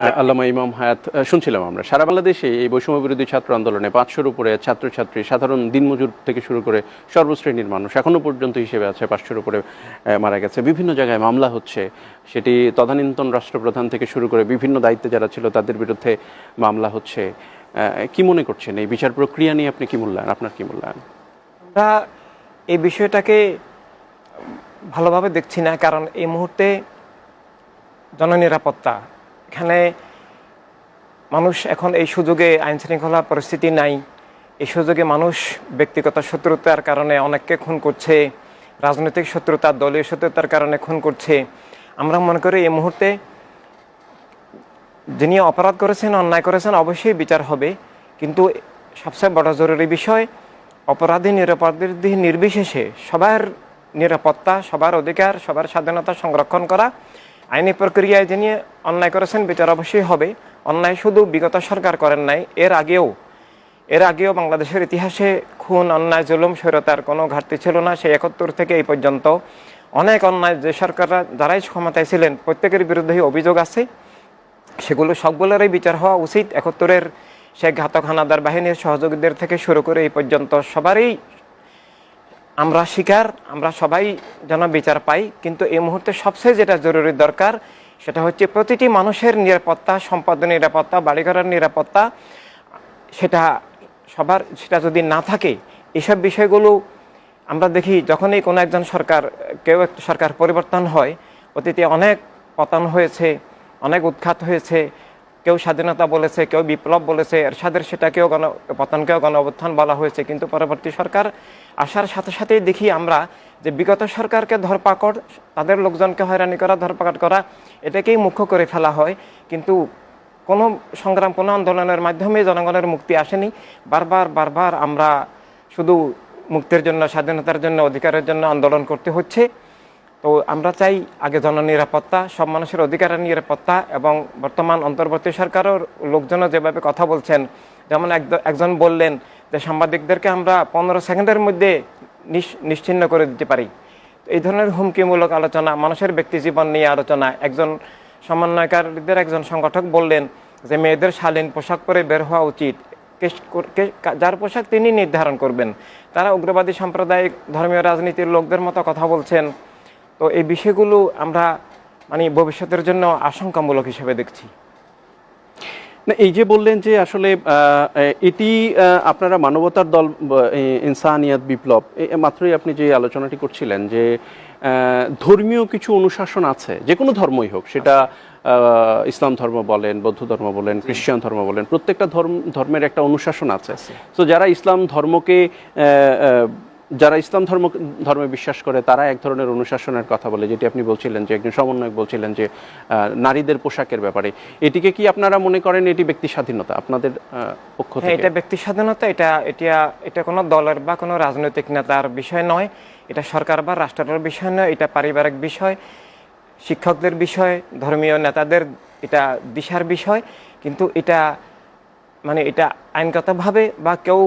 আল্লামা ইমাম হায়াত শুনছিলাম আমরা, সারা বাংলাদেশে এই বৈষম্য বিরোধী ছাত্র আন্দোলনে পাঁচশোর উপরে ছাত্রছাত্রী, সাধারণ দিনমজুর থেকে শুরু করে সর্বশ্রেণীর মানুষ এখনও পর্যন্ত হিসেবে আছে পাঁচশোর উপরে মারা গেছে। বিভিন্ন জায়গায় মামলা হচ্ছে। সেটি তদানীন্তন রাষ্ট্রপ্রধান থেকে শুরু করে বিভিন্ন দায়িত্বে যারা ছিল তাদের বিরুদ্ধে মামলা হচ্ছে। কি মনে করছেন? এই বিচার প্রক্রিয়া নিয়ে আপনি কি মূল্যায়ন? আপনার কি মূল্যায়ন? আমরা এই বিষয়টাকে ভালোভাবে দেখছি না, কারণ এই মুহূর্তে জননিরাপত্তা এখানে মানুষ এখন এই সুযোগে আইন শৃঙ্খলা পরিস্থিতি নাই। এই সুযোগে মানুষ ব্যক্তিগত শত্রুতার কারণে অনেককে খুন করছে, রাজনৈতিক শত্রুতা, দলীয় শত্রুতার কারণে খুন করছে। আমরা মনে করি এই মুহূর্তে যিনি অপরাধ করেছেন, অন্যায় করেছেন, অবশ্যই বিচার হবে। কিন্তু সবচেয়ে বড় জরুরি বিষয়, অপরাধী, নিরাপরাধী, নির্বিশেষে সবার নিরাপত্তা, সবার অধিকার, সবার স্বাধীনতা সংরক্ষণ করা আইনি প্রক্রিয়ায় যিনি অন্যায় করেছেন, বিচার অবশ্যই হবে। অন্যায় শুধু বিগত সরকার করেন নাই, এর আগেও। এর আগেও বাংলাদেশের ইতিহাসে খুন, অন্যায়, জুলুম, স্বৈরতার কোনো ঘাটতি ছিল না, সেই একাত্তর থেকে এই পর্যন্ত। অনেক অন্যায় যে সরকাররা, যারাই ক্ষমতায় ছিলেন, প্রত্যেকের বিরুদ্ধেই অভিযোগ আছে। সেগুলো সবগুলোরই বিচার হওয়া উচিত। একাত্তরের সে ঘাতক হানাদার বাহিনীর সহযোগীদের থেকে শুরু করে এই পর্যন্ত সবারই আমরা শিকার, আমরা সবাই যেন বিচার পাই, কিন্তু এই মুহূর্তে সবচেয়ে যেটা জরুরি দরকার, সেটা হচ্ছে প্রতিটি মানুষের নিরাপত্তা, সম্পদের নিরাপত্তা, বাড়িঘরের নিরাপত্তা, সেটা সবার, সেটা যদি না থাকে, এসব বিষয়গুলো আমরা দেখি যখনই কোনো একজন সরকার, কেউ একটা সরকার পরিবর্তন হয়, অতীতে অনেক পতন হয়েছে, অনেক উৎখাত হয়েছে কেউ স্বাধীনতা বলেছে, কেউ বিপ্লব বলেছে, এরশাদের সেটাকেও গণ, পতনকেও গণ বলা হয়েছে। কিন্তু পরবর্তী সরকার আসার সাথে সাথেই দেখি আমরা যে বিগত সরকারকে ধরপাকড়, তাদের লোকজনকে হয়রানি করা, ধরপাকড় করা, এটাকেই মুখ্য করে ফেলা হয়। কিন্তু কোনো সংগ্রাম, কোনো আন্দোলনের মাধ্যমে জনগণের মুক্তি আসেনি। বারবার বারবার আমরা শুধু মুক্তির জন্য, স্বাধীনতার জন্য, অধিকারের জন্য আন্দোলন করতে হচ্ছে। তো আমরা চাই আগে জননিরাপত্তা, সব মানুষের অধিকারের নিরাপত্তা এবং বর্তমান অন্তর্বর্তী সরকারও লোকজনও যেভাবে কথা বলছেন, যেমন একজন বললেন যে সাংবাদিকদেরকে আমরা পনেরো সেকেন্ডের মধ্যে নিশ- নিশ্চিহ্ন করে দিতে পারি। এই ধরনের হুমকিমূলক আলোচনা, মানুষের ব্যক্তি জীবন নিয়ে আলোচনা, একজন সমন্বয়কারীদের একজন সংগঠক বললেন যে মেয়েদের শালীন পোশাক পরে বের হওয়া উচিত। যার পোশাক তিনি নির্ধারণ করবেন। তারা উগ্রবাদী সাম্প্রদায়িক ধর্মীয় রাজনীতির লোকদের মতো কথা বলছেন। তো এই বিষয়গুলো আমরা মানে ভবিষ্যতের জন্য আশঙ্কামূলক হিসেবে দেখছি। না এই যে বললেন যে আসলে এটি আপনারা মানবতার দল ইনসানিয়াত বিপ্লব মাত্রই আপনি যে আলোচনাটি করছিলেন যে ধর্মীয় কিছু অনুশাসন আছে যে কোনো ধর্মই হোক সেটা ইসলাম ধর্ম বলেন বৌদ্ধ ধর্ম বলেন খ্রিস্টান ধর্ম বলেন প্রত্যেকটা ধর্ম ধর্মের একটা অনুশাসন আছে। তো যারা ইসলাম ধর্মকে যারা ইসলাম ধর্ম ধর্মে বিশ্বাস করে তারা এক ধরনের অনুশাসনের কথা বলে যেটি আপনি বলছিলেন যে একজন সমন্বয়ক বলছিলেন যে নারীদের পোশাকের ব্যাপারে। এটিকে কি আপনারা মনে করেন এটি ব্যক্তি স্বাধীনতা আপনাদের পক্ষ হ্যাঁ থেকে? এটা ব্যক্তি স্বাধীনতা এটা এটা এটা কোনো দলের বা কোনো রাজনৈতিক নেতার বিষয় নয়। এটা সরকার বা রাষ্ট্রের বিষয় নয় এটা পারিবারিক বিষয় শিক্ষকদের বিষয় ধর্মীয় নেতাদের এটা দিশার বিষয়। কিন্তু এটা মানে এটা আইনগতভাবে বা কেউ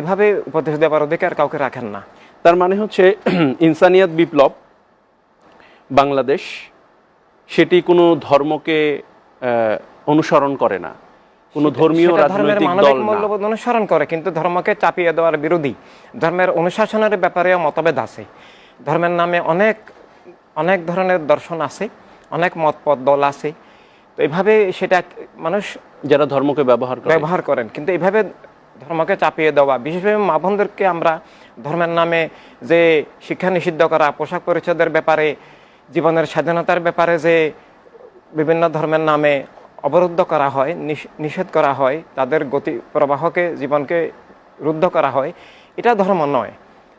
এভাবে উপদেশ দেওয়ার অধিকার কাউকে রাখেন না। তার মানে হচ্ছে ইনসানিয়াত বিপ্লব বাংলাদেশ সেটি কোনো ধর্মকে অনুসরণ করে না। কোনো ধর্মীয় রাজনৈতিক দল মূল্যবোধ অনুসরণ করে কিন্তু ধর্মকে চাপিয়ে দেওয়ার বিরোধী। ধর্মের অনুশাসনের ব্যাপারেও মতভেদ আছে। ধর্মের নামে অনেক অনেক ধরনের দর্শন আছে অনেক মতপথ দল আছে। তো এইভাবে সেটা মানুষ যারা ধর্মকে ব্যবহার ব্যবহার করেন। কিন্তু এইভাবে ধর্মকে চাপিয়ে দেওয়া বিশেষভাবে মা বোনদেরকে আমরা ধর্মের নামে যে শিক্ষা নিষিদ্ধ করা পোশাক পরিচ্ছদের ব্যাপারে জীবনের স্বাধীনতার ব্যাপারে যে বিভিন্ন ধর্মের নামে অবরুদ্ধ করা হয় নিষ- নিষেধ করা হয় তাদের গতি প্রবাহকে জীবনকে রুদ্ধ করা হয় এটা ধর্ম নয়।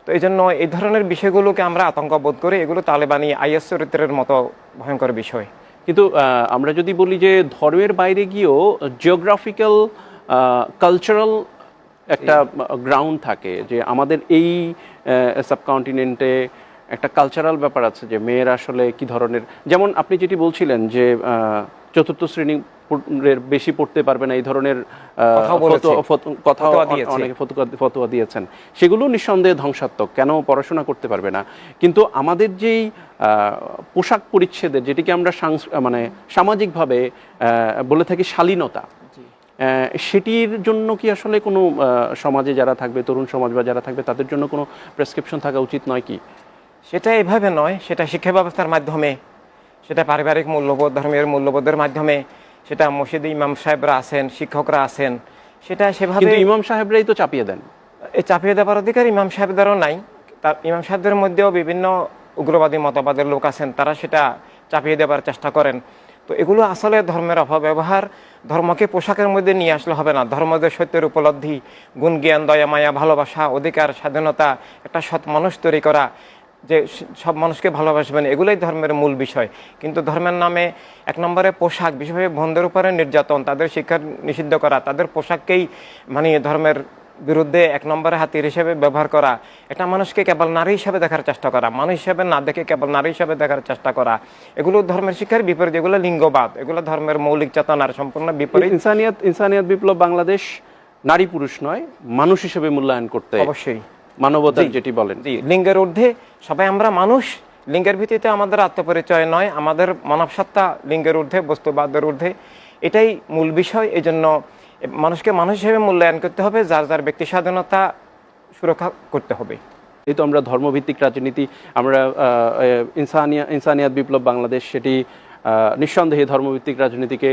তো এই জন্য এই ধরনের বিষয়গুলোকে আমরা আতঙ্ক বোধ করি। এগুলো তালেবানি আইএস চরিত্রের মতো ভয়ঙ্কর বিষয়। কিন্তু আমরা যদি বলি যে ধর্মের বাইরে গিয়েও জিওগ্রাফিক্যাল কালচারাল একটা গ্রাউন্ড থাকে যে আমাদের এই সাবকন্টিনেন্টে একটা কালচারাল ব্যাপার আছে যে মেয়েরা আসলে কি ধরনের, যেমন আপনি যেটি বলছিলেন যে চতুর্থ শ্রেণি বেশি পড়তে পারবে না এই ধরনের কথা অনেকে ফতোয়া- দিয়েছেন। সেগুলো নিঃসন্দেহে ধ্বংসাত্মক কেন পড়াশোনা করতে পারবে না? কিন্তু আমাদের যেই পোশাক পরিচ্ছেদের যেটিকে আমরা মানে সামাজিকভাবে বলে থাকি শালীনতা সেটির জন্য কি আসলে কোনো সমাজে যারা থাকবে তরুণ সমাজ বা যারা থাকবে তাদের জন্য কোনো প্রেসক্রিপশন থাকা উচিত নয় কি? সেটা এভাবে নয় সেটা শিক্ষা ব্যবস্থার মাধ্যমে সেটা পারিবারিক মূল্যবোধ ধর্মের মূল্যবোধের মাধ্যমে সেটা মসজিদে ইমাম সাহেবরা আছেন শিক্ষকরা আছেন সেটা সেভাবে ইমাম সাহেবরাই তো চাপিয়ে দেন। এই চাপিয়ে দেওয়ার অধিকার ইমাম সাহেবদেরও নাই। তার ইমাম সাহেবদের মধ্যেও বিভিন্ন উগ্রবাদী মতবাদের লোক আছেন তারা সেটা চাপিয়ে দেওয়ার চেষ্টা করেন। তো এগুলো আসলে ধর্মের অপব্যবহার ধর্মকে পোশাকের মধ্যে নিয়ে আসলে হবে না। ধর্ম যে সত্যের উপলব্ধি গুণ জ্ঞান দয়া মায়া ভালোবাসা অধিকার স্বাধীনতা একটা সৎ মানুষ তৈরি করা যে সব মানুষকে ভালোবাসবেন এগুলোই ধর্মের মূল বিষয়। কিন্তু ধর্মের নামে এক নম্বরে পোশাক বিশেষভাবে বন্ধের উপরে নির্যাতন তাদের শিক্ষা নিষিদ্ধ করা তাদের পোশাককেই মানে ধর্মের বিরুদ্ধে এক নম্বরে হাতির হিসেবে ব্যবহার করা। এটা মানুষকে কেবল নারী হিসাবে দেখার চেষ্টা করা মানুষ হিসাবে না দেখে কেবল নারী হিসাবে দেখার চেষ্টা করা। এগুলো ধর্মের শিক্ষার বিপরীত এগুলো লিঙ্গবাদ এগুলো ধর্মের মৌলিক চেতনার সম্পূর্ণ বিপরীত। ইনসানিয়াত ইনসানিয়াত বিপ্লব বাংলাদেশ নারী পুরুষ নয় মানুষ হিসেবে মূল্যায়ন করতে অবশ্যই। মানবতার যেটি বলেন। জি লিঙ্গের ঊর্ধ্বে সবাই আমরা মানুষ লিঙ্গের ভিত্তিতে আমাদের আত্মপরিচয় নয় আমাদের মানব সত্তা লিঙ্গের ঊর্ধ্বে বস্তুবাদের ঊর্ধ্বে। এটাই মূল বিষয় এই জন্য মানুষকে মানুষ হিসেবে মূল্যায়ন করতে হবে যার যার ব্যক্তি স্বাধীনতা সুরক্ষা করতে হবে। এই তো আমরা ধর্মভিত্তিক রাজনীতি আমরা ইনসানিয়া ইনসানিয়াত বিপ্লব বাংলাদেশ সেটি নিঃসন্দেহে ধর্মভিত্তিক রাজনীতিকে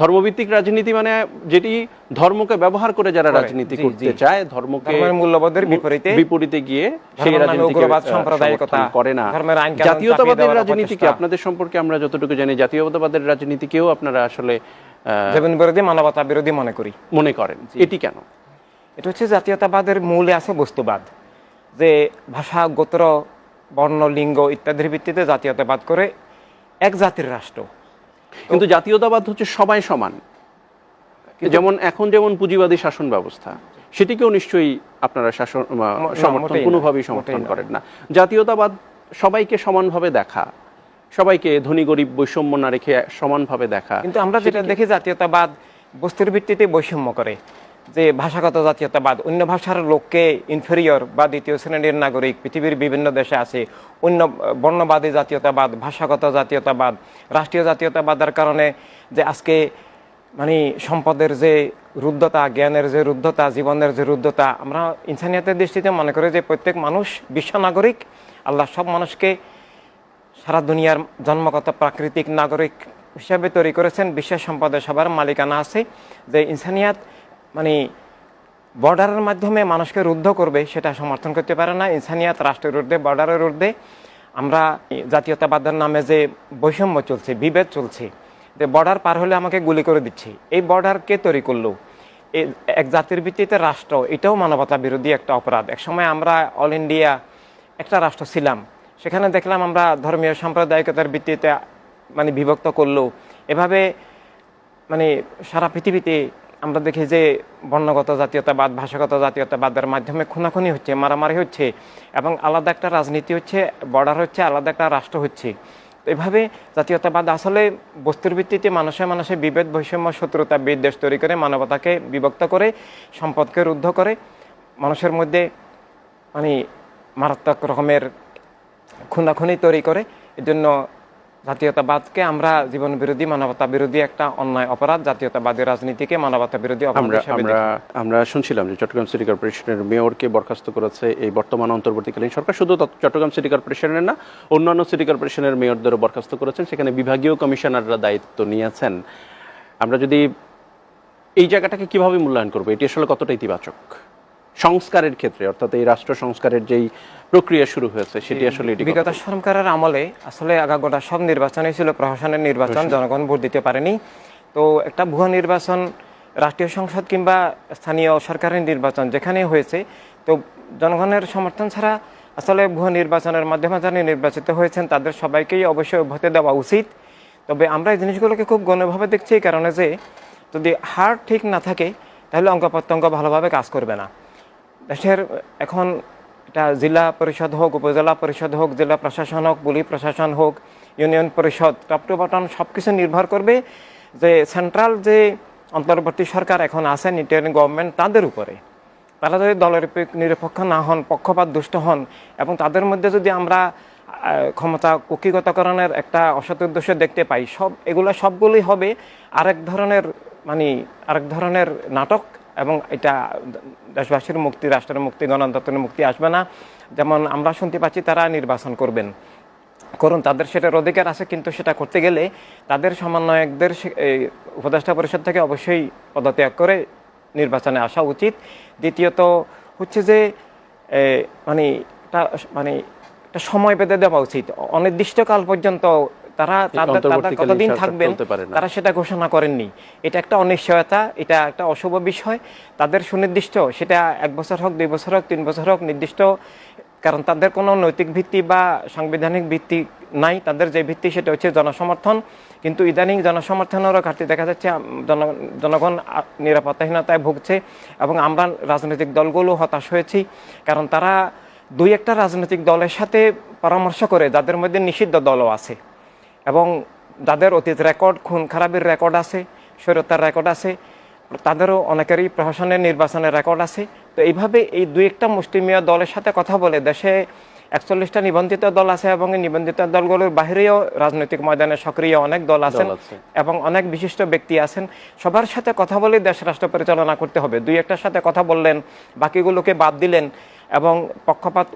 ধর্মভিত্তিক রাজনীতি মানে যেটি ধর্মকে ব্যবহার করে যারা রাজনীতি করতে চায় ধর্মকে মূল্যবোধের বিপরীতে বিপরীতে গিয়ে সেই রাজনীতিকে সাম্প্রদায়িকতা, করে না। জাতীয়তাবাদের দেওয়ার রাজনীতি কি অপচেষ্টা। আপনাদের সম্পর্কে আমরা যতটুকু জানি জাতীয়তাবাদের রাজনীতিকেও আপনারা আসলে জীবন বিরোধী মানবতা বিরোধী মনে করি। মনে করেন। এটি কেন? এটা হচ্ছে জাতীয়তাবাদের মূলে আছে বস্তুবাদ। যে ভাষা গোত্র বর্ণ লিঙ্গ ইত্যাদির ভিত্তিতে জাতীয়তাবাদ করে এক জাতির রাষ্ট্র। কিন্তু জাতীয়তাবাদ হচ্ছে সবাই সমান। যেমন এখন যেমন পুঁজিবাদী শাসন ব্যবস্থা সেটিকেও নিশ্চয়ই আপনারা শাসন সমর্থন কোনোভাবেই সমর্থন করেন না। জাতীয়তাবাদ সবাইকে সমানভাবে দেখা সবাইকে ধনী গরিব বৈষম্য না রেখে সমানভাবে দেখা। কিন্তু আমরা যেটা দেখি জাতীয়তাবাদ বস্তুর ভিত্তিতে বৈষম্য করে। যে ভাষাগত জাতীয়তাবাদ, অন্য ভাষার লোককে ইনফেরিয়র বা দ্বিতীয় শ্রেণির নাগরিক, পৃথিবীর বিভিন্ন দেশে আছে, অন্য বর্ণবাদী জাতীয়তাবাদ, ভাষাগত জাতীয়তাবাদ, রাষ্ট্রীয় জাতীয়তাবাদের কারণে যে আজকে মানে সম্পদের যে রুদ্ধতা, জ্ঞানের যে রুদ্ধতা, জীবনের যে রুদ্ধতা, আমরা ইনসানিয়াতের দৃষ্টিতে মনে করি যে প্রত্যেক মানুষ বিশ্ব নাগরিক, আল্লাহ সব মানুষকে সারা দুনিয়ার জন্মগত প্রাকৃতিক নাগরিক হিসাবে তৈরি করেছেন, বিশ্বের সম্পদের সবার মালিকানা আছে, যে ইনসানিয়াত মানে বর্ডারের মাধ্যমে মানুষকে রুদ্ধ করবে, সেটা সমর্থন করতে পারে না। ইনসানিয়াত রাষ্ট্রের ঊর্ধ্বে, বর্ডারের ঊর্ধ্বে। আমরা জাতীয়তাবাদের নামে যে বৈষম্য চলছে, বিভেদ চলছে, যে বর্ডার পার হলে আমাকে গুলি করে দিচ্ছে। এই বর্ডার কে তৈরি করল? এক জাতির ভিত্তিতে রাষ্ট্র, এটাও মানবতা বিরোধী একটা অপরাধ। একসময় আমরা অল ইন্ডিয়া একটা রাষ্ট্র ছিলাম। সেখানে দেখলাম আমরা ধর্মীয় সাম্প্রদায়িকতার ভিত্তিতে মানে বিভক্ত করল। এভাবে মানে সারা পৃথিবীতে আমরা দেখি যে বর্ণগত জাতীয়তাবাদ ভাষাগত জাতীয়তাবাদের মাধ্যমে খুনাখুনি হচ্ছে, মারামারি হচ্ছে এবং আলাদা একটা রাজনীতি হচ্ছে বর্ডার হচ্ছে, আলাদা একটা রাষ্ট্র হচ্ছে। এভাবে জাতীয়তাবাদ আসলে বস্তুর ভিত্তিতে মানুষে মানুষে বিভেদ, বৈষম্য, শত্রুতা, বিদ্বেষ তৈরি করে, মানবতাকে বিভক্ত করে, সম্পদকে রুদ্ধ করে, মানুষের মধ্যে মানে মারাত্মক রকমের খুনাখুনি তৈরি করে। এজন্য জাতীয়তাবাদকে আমরা জীবন বিরোধী মানবতা বিরোধী একটা অন্যায় অপরাধ জাতীয়তাবাদী রাজনীতিকে মানবতা বিরোধী আমরা আমরা শুনছিলাম যে চট্টগ্রাম সিটি কর্পোরেশনের মেয়রকে বরখাস্ত করেছে এই বর্তমান অন্তর্বর্তীকালীন সরকার। শুধু চট্টগ্রাম সিটি কর্পোরেশনের না অন্যান্য সিটি কর্পোরেশনের মেয়রদেরও বরখাস্ত করেছেন। সেখানে বিভাগীয় কমিশনাররা দায়িত্ব নিয়েছেন। আমরা যদি এই জায়গাটাকে কীভাবে মূল্যায়ন করব? এটি আসলে কতটা ইতিবাচক? সংস্কারের ক্ষেত্রে অর্থাৎ এই রাষ্ট্র সংস্কারের যেই প্রক্রিয়া শুরু হয়েছে সেটি আসলে বিগত সরকারের আমলে আসলে আগাগোটা সব নির্বাচনই ছিল প্রশাসনের নির্বাচন জনগণ ভোট দিতে পারেনি। তো একটা ভুয়া নির্বাচন রাষ্ট্রীয় সংসদ কিংবা স্থানীয় সরকারের নির্বাচন যেখানে হয়েছে তো জনগণের সমর্থন ছাড়া আসলে ভুয়া নির্বাচনের মাধ্যমে যারা নির্বাচিত হয়েছেন তাদের সবাইকেই অবশ্যই ভোটে দেওয়া উচিত। তবে আমরা এই জিনিসগুলোকে খুব গণ্যভাবে দেখছি এই কারণে যে যদি হার ঠিক না থাকে তাহলে অঙ্গ প্রত্যঙ্গ ভালোভাবে কাজ করবে না। দেশের এখন এটা জেলা পরিষদ হোক উপজেলা পরিষদ হোক জেলা প্রশাসন হোক পুলিশ প্রশাসন হোক ইউনিয়ন পরিষদ টপ টু বটন সব কিছু নির্ভর করবে যে সেন্ট্রাল যে অন্তর্বর্তী সরকার এখন আছেন ইন্টারিম গভর্নমেন্ট তাদের উপরে। তারা যদি দলের নিরপেক্ষ না হন, পক্ষপাত দুষ্ট হন, এবং তাদের মধ্যে যদি আমরা ক্ষমতা কুকিগতকরণের একটা অসৎ উদ্দেশ্য দেখতে পাই, সব, এগুলো সবগুলোই হবে আরেক ধরনের মানে আরেক ধরনের নাটক এবং এটা দেশবাসীর মুক্তি, রাষ্ট্রের মুক্তি, গণতন্ত্রের মুক্তি আসবে না। যেমন আমরা শুনতে পাচ্ছি তারা নির্বাচন করবেন। করুন, তাদের সেটার অধিকার আছে, কিন্তু সেটা করতে গেলে তাদের সমন্বয়কদের উপদেষ্টা পরিষদ থেকে অবশ্যই পদত্যাগ করে নির্বাচনে আসা উচিত। দ্বিতীয়ত হচ্ছে যে মানে মানে একটা সময় বেঁধে দেওয়া উচিত। অনির্দিষ্টকাল পর্যন্ত তারা কতদিন থাকবেন। তারা সেটা ঘোষণা করেননি। এটা একটা অনিশ্চয়তা এটা একটা অশুভ বিষয়। তাদের সুনির্দিষ্ট সেটা এক বছর হোক দুই বছর হোক তিন বছর হোক নির্দিষ্ট কারণ তাদের কোনো নৈতিক ভিত্তি বা সাংবিধানিক ভিত্তি নাই। তাদের যে ভিত্তি সেটা হচ্ছে জনসমর্থন। কিন্তু ইদানিং জনসমর্থনেরও ঘাটতি দেখা যাচ্ছে। জন- জনগণ নিরাপত্তাহীনতায় ভুগছে এবং আমরা রাজনৈতিক দলগুলো হতাশ হয়েছি। কারণ তারা দুই একটা রাজনৈতিক দলের সাথে পরামর্শ করে যাদের মধ্যে নিষিদ্ধ দলও আছে। এবং যাদের অতীত রেকর্ড খুন খারাপের রেকর্ড আছে স্বৈরতার রেকর্ড আছে তাদেরও অনেকেরই প্রশাসনের নির্বাচনের রেকর্ড আছে। তো এইভাবে এই দুই একটা মুসলিমীয় দলের সাথে কথা বলে দেশে একচল্লিশটা নিবন্ধিত দল আছে এবং এই নিবন্ধিত দলগুলোর বাহিরেও রাজনৈতিক ময়দানে সক্রিয় অনেক দল আছেন আছে। এবং অনেক বিশিষ্ট ব্যক্তি আছেন। সবার সাথে কথা বলে দেশ রাষ্ট্র পরিচালনা করতে হবে। দুই একটার সাথে কথা বললেন বাকিগুলোকে বাদ দিলেন এবং পক্ষপাত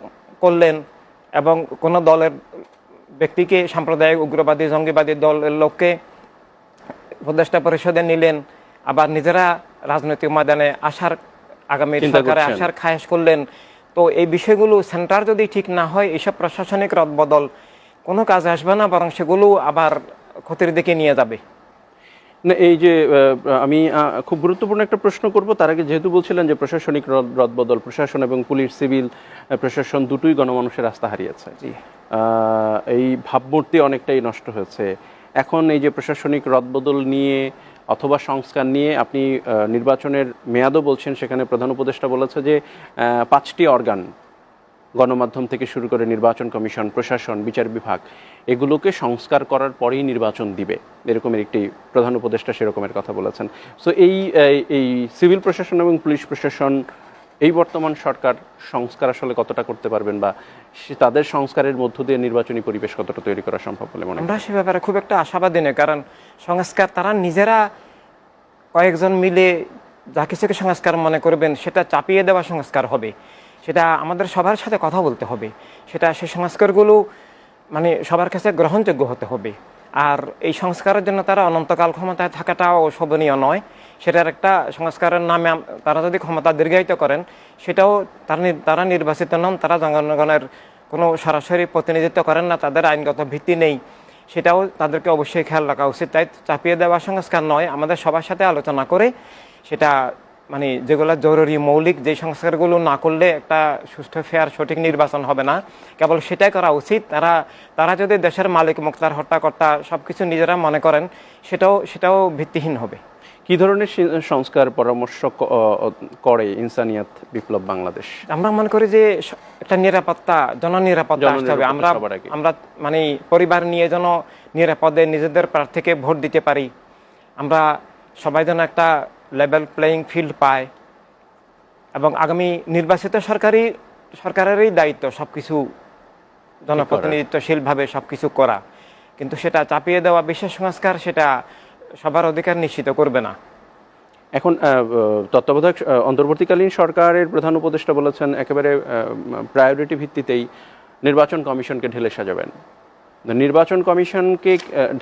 করলেন এবং কোনো দলের ব্যক্তিকে সাম্প্রদায়িক উগ্রবাদী জঙ্গিবাদী দলের লোককে উপদেষ্টা পরিষদে নিলেন আবার নিজেরা রাজনৈতিক ময়দানে আসার আগামী সরকারে। আসার খায়েশ করলেন তো এই বিষয়গুলো সেন্টার যদি ঠিক না হয় এইসব প্রশাসনিক রদবদল কোনো কাজ আসবে না বরং সেগুলো আবার ক্ষতির দিকে নিয়ে যাবে না এই যে আমি খুব গুরুত্বপূর্ণ একটা প্রশ্ন করব। তার আগে যেহেতু বলছিলেন যে প্রশাসনিক রদ- রদবদল প্রশাসন এবং পুলিশ সিভিল প্রশাসন দুটোই গণমানুষের রাস্তা হারিয়েছে। এই ভাবমূর্তি অনেকটাই নষ্ট হয়েছে। এখন এই যে প্রশাসনিক রদবদল নিয়ে অথবা সংস্কার নিয়ে আপনি নির্বাচনের মেয়াদও বলছেন সেখানে প্রধান উপদেষ্টা বলেছে যে পাঁচটি অর্গান গণমাধ্যম থেকে শুরু করে নির্বাচন কমিশন প্রশাসন বিচার বিভাগ এগুলোকে সংস্কার করার পরেই নির্বাচন দিবে। এরকমের একটি প্রধান উপদেষ্টা সেরকমের কথা বলেছেন। সো এই এই- সিভিল প্রশাসন এবং পুলিশ প্রশাসন এই বর্তমান সরকার সংস্কার আসলে কতটা করতে পারবেন বা তাদের সংস্কারের মধ্য দিয়ে নির্বাচনী পরিবেশ কতটা তৈরি করা সম্ভব বলে মনে হয় আমরা সে ব্যাপারে খুব একটা আশাবাদী নই কারণ সংস্কার তারা নিজেরা কয়েকজন মিলে যা কিছুকে সংস্কার মনে করবেন সেটা চাপিয়ে দেওয়া সংস্কার হবে। সেটা আমাদের সবার সাথে কথা বলতে হবে। সেটা সেই সংস্কারগুলো মানে সবার কাছে গ্রহণযোগ্য হতে হবে। আর এই সংস্কারের জন্য তারা অনন্তকাল ক্ষমতায় থাকাটাও শোভনীয় নয়। সেটার একটা সংস্কারের নামে তারা যদি ক্ষমতা দীর্ঘায়িত করেন, সেটাও তারা তারা নির্বাচিত নন, তারা জনগণের কোনো সরাসরি প্রতিনিধিত্ব করেন না, তাদের আইনগত ভিত্তি নেই। সেটাও তাদেরকে অবশ্যই খেয়াল রাখা উচিত। তাই চাপিয়ে দেওয়া সংস্কার নয়, আমাদের সবার সাথে আলোচনা করে সেটা মানে যেগুলো জরুরি মৌলিক যে সংস্কারগুলো না করলে একটা সুষ্ঠু ফেয়ার সঠিক নির্বাচন হবে না। কেবল সেটাই করা উচিত। তারা তারা যদি দেশের মালিক মুক্তার হর্তাকর্তা সব কিছু নিজেরা মনে করেন সেটাও সেটাও ভিত্তিহীন হবে। কি ধরনের সংস্কার পরামর্শ করে ইনসানিয়াত বিপ্লব বাংলাদেশ? আমরা মনে করি যে একটা নিরাপত্তা জননিরাপত্তা আসতে হবে। আমরা। আমরা মানে পরিবার নিয়ে যেন নিরাপদে নিজেদের প্রার্থীকে ভোট দিতে পারি। আমরা সবাই যেন একটা লেভেল প্লেয়িং ফিল্ড পায়। এবং আগামী নির্বাচিত সরকারি, সরকারেরই দায়িত্ব সব কিছু জনপ্রতিনিধিত্বশীলভাবে সব কিছু করা। কিন্তু সেটা চাপিয়ে দেওয়া বিশেষ সংস্কার সেটা সবার অধিকার নিশ্চিত করবে না। এখন তত্ত্বাবধায়ক অন্তর্বর্তীকালীন সরকারের প্রধান উপদেষ্টা বলেছেন, একেবারে প্রায়োরিটি ভিত্তিতেই নির্বাচন কমিশনকে ঢেলে সাজাবেন। নির্বাচন কমিশনকে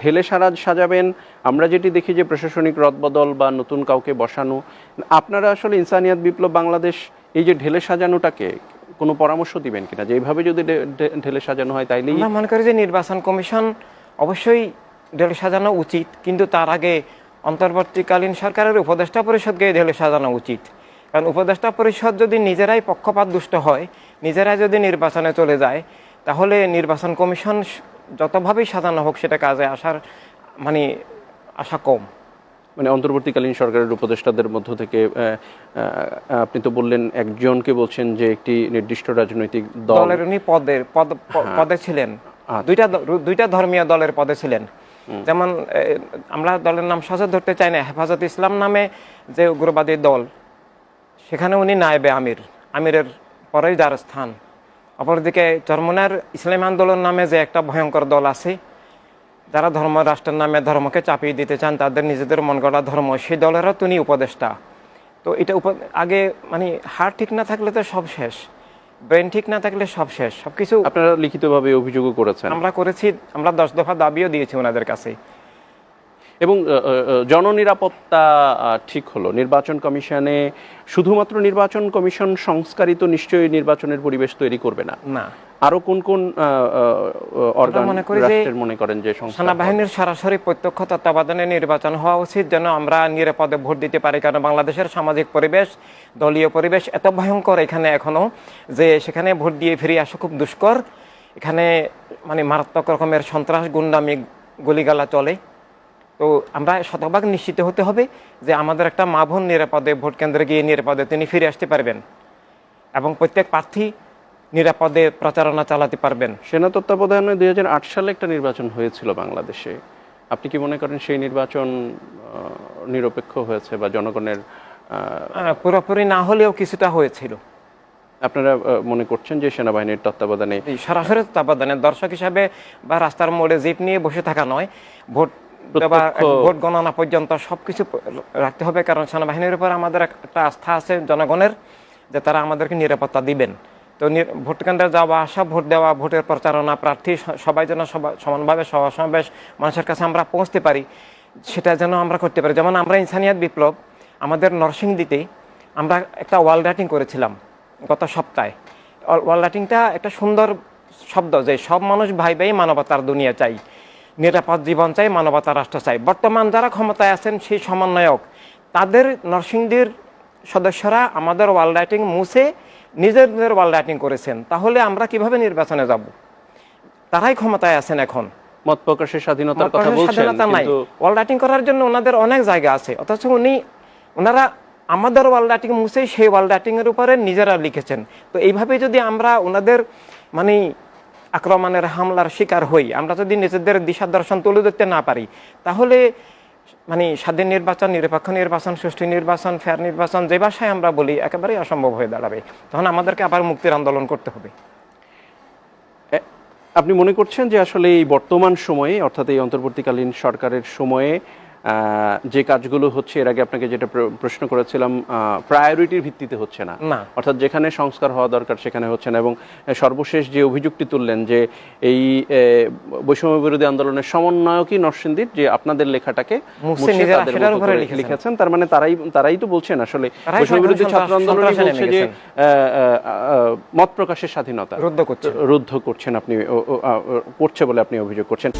ঢেলে সারা, সাজাবেন। আমরা যেটি দেখি যে প্রশাসনিক রদবদল বা নতুন কাউকে বসানো, আপনারা আসলে ইনসানিয়াত বিপ্লব বাংলাদেশ এই যে ঢেলে সাজানোটাকে কোনো পরামর্শ দিবেন কিনা? যে এইভাবে যদি ঢেলে সাজানো হয় তাইলে মনে করি যে নির্বাচন কমিশন অবশ্যই ঢেলে সাজানো উচিত, কিন্তু তার আগে অন্তর্বর্তীকালীন সরকারের উপদেষ্টা পরিষদকে ঢেলে সাজানো উচিত। কারণ উপদেষ্টা পরিষদ যদি নিজেরাই পক্ষপাত দুষ্ট হয়, নিজেরাই যদি নির্বাচনে চলে যায়, তাহলে নির্বাচন কমিশন যতভাবেই সাজানো হোক সেটা কাজে আসার মানে আশা কম। মানে অন্তর্বর্তীকালীন সরকারের উপদেষ্টাদের মধ্য থেকে আপনি তো বললেন একজনকে বলছেন যে একটি নির্দিষ্ট রাজনৈতিক দলের উনি পদের পদ হ্যাঁ। পদে ছিলেন। আচ্ছা। দুইটা দুইটা ধর্মীয় দলের পদে ছিলেন। যেমন আমরা দলের নাম সহজে ধরতে চাই না হেফাজত ইসলাম নামে যে উগ্রবাদী দল সেখানে উনি নায়েবে আমির। আমিরের পরেই যার স্থান। অপরদিকে চরমনার ইসলাম আন্দোলন নামে যে একটা ভয়ঙ্কর দল আছে যারা ধর্ম রাষ্ট্রের নামে ধর্মকে চাপিয়ে দিতে চান তাদের নিজেদের মন গড়া ধর্ম সেই দলেরও তিনি উপদেষ্টা। তো এটা উপ আগে মানে হার্ট ঠিক না থাকলে তো সব শেষ ব্রেন ঠিক না থাকলে সব শেষ সব কিছু আপনারা লিখিতভাবে অভিযোগও করেছেন। আমরা করেছি আমরা দশ দফা দাবিও দিয়েছি ওনাদের কাছে। এবং জননিরাপত্তা ঠিক হলো। নির্বাচন কমিশনে শুধুমাত্র নির্বাচন কমিশন সংস্কারিত নিশ্চয়ই নির্বাচনের পরিবেশ তৈরি করবে না। না। আরও কোন কোন অর্গান মনে করেন যে সেনাবাহিনীর সরাসরি প্রত্যক্ষ তত্ত্বাবধানে নির্বাচন হওয়া উচিত যেন আমরা নিরাপদে ভোট দিতে পারি। কারণ বাংলাদেশের সামাজিক পরিবেশ দলীয় পরিবেশ এত ভয়ঙ্কর এখানে এখনও যে সেখানে ভোট দিয়ে ফিরে আসা খুব দুষ্কর। এখানে মানে মারাত্মক রকমের সন্ত্রাস গুন্ডামি গুলিগালা চলে। তো আমরা শতভাগ নিশ্চিত হতে হবে যে আমাদের একটা মা বোন নিরাপদে ভোট কেন্দ্রে গিয়ে নিরাপদে তিনি ফিরে আসতে পারবেন এবং প্রত্যেক প্রার্থী নিরাপদে প্রচারণা চালাতে পারবেন। সেনা তত্ত্বাবধানে দু হাজার আট সালে একটা নির্বাচন হয়েছিল বাংলাদেশে। আপনি কি মনে করেন সেই নির্বাচন নিরপেক্ষ হয়েছে বা জনগণের পুরোপুরি না হলেও কিছুটা হয়েছিল। আপনারা মনে করছেন যে সেনাবাহিনীর তত্ত্বাবধানে? সরাসরি তত্ত্বাবধানে দর্শক হিসাবে বা রাস্তার মোড়ে জিপ নিয়ে বসে থাকা নয় ভোট ভোট গণনা পর্যন্ত সবকিছু রাখতে হবে, কারণ সেনাবাহিনীর উপর আমাদের একটা আস্থা আছে জনগণের, যে তারা আমাদেরকে নিরাপত্তা দিবেন। তো ভোট কেন্দ্রে যাওয়া, আসা, ভোট দেওয়া, ভোটের প্রচারণা, প্রার্থী সবাই যেন সমানভাবে সমাবেশ মানুষের কাছে আমরা পৌঁছতে পারি, সেটা যেন আমরা করতে পারি। যেমন আমরা ইনসানিয়াত বিপ্লব, আমাদের নরসিংদীতে আমরা একটা ওয়াল রাইটিং করেছিলাম গত সপ্তাহে। ওয়াল রাইটিংটা একটা সুন্দর শব্দ যে সব মানুষ ভাই ভাই মানবতার দুনিয়া চাই। নিরাপদ জীবন চাই মানবতা রাষ্ট্র চাই। বর্তমান যারা ক্ষমতায় আছেন সেই সমন্বয়ক তাদের নরসিংদীর সদস্যরা আমাদের ওয়াল রাইটিং মুছে নিজেদের ওয়াল রাইটিং করেছেন। তাহলে আমরা কীভাবে নির্বাচনে যাব? তারাই ক্ষমতায় আছেন এখন। মত প্রকাশের স্বাধীনতার কথা বলছেন স্বাধীনতা নাই। ওয়াল রাইটিং করার জন্য ওনাদের অনেক জায়গা আছে। অথচ উনি ওনারা আমাদের ওয়াল রাইটিং মুছে সেই ওয়াল রাইটিংয়ের উপরে নিজেরা লিখেছেন। তো এইভাবে যদি আমরা ওনাদের মানে আক্রমণের হামলার শিকার হই। আমরা যদি নিজেদের দিশা দর্শন তুলে ধরতে না পারি, তাহলে মানে স্বাধীন নির্বাচন, নিরপেক্ষ নির্বাচন, সুষ্ঠু নির্বাচন ফেয়ার নির্বাচন যে ভাষায় আমরা বলি, একেবারেই অসম্ভব হয়ে দাঁড়াবে। তখন আমাদেরকে আবার মুক্তির আন্দোলন করতে হবে। আপনি মনে করছেন যে আসলে এই বর্তমান সময়ে, অর্থাৎ এই অন্তর্বর্তীকালীন সরকারের সময়ে যে কাজগুলো হচ্ছে এর আগে আপনাকে যেটা প্রশ্ন করেছিলাম প্রায়োরিটির ভিত্তিতে হচ্ছে না। অর্থাৎ যেখানে সংস্কার হওয়া দরকার সেখানে হচ্ছে না। এবং সর্বশেষ যে অভিযুক্তি তুললেন যে এই বৈষম্য বিরোধী আন্দোলনের সমন্বয়কই নরসিংদীর যে আপনাদের লেখাটাকে লিখেছেন। তার মানে তারাই তারাই তো বলছেন আসলে বৈষম্য বিরোধী ছাত্র আন্দোলনই বলছে যে মত প্রকাশের স্বাধীনতা। রুদ্ধ করছেন আপনি করছে বলে আপনি অভিযোগ করছেন।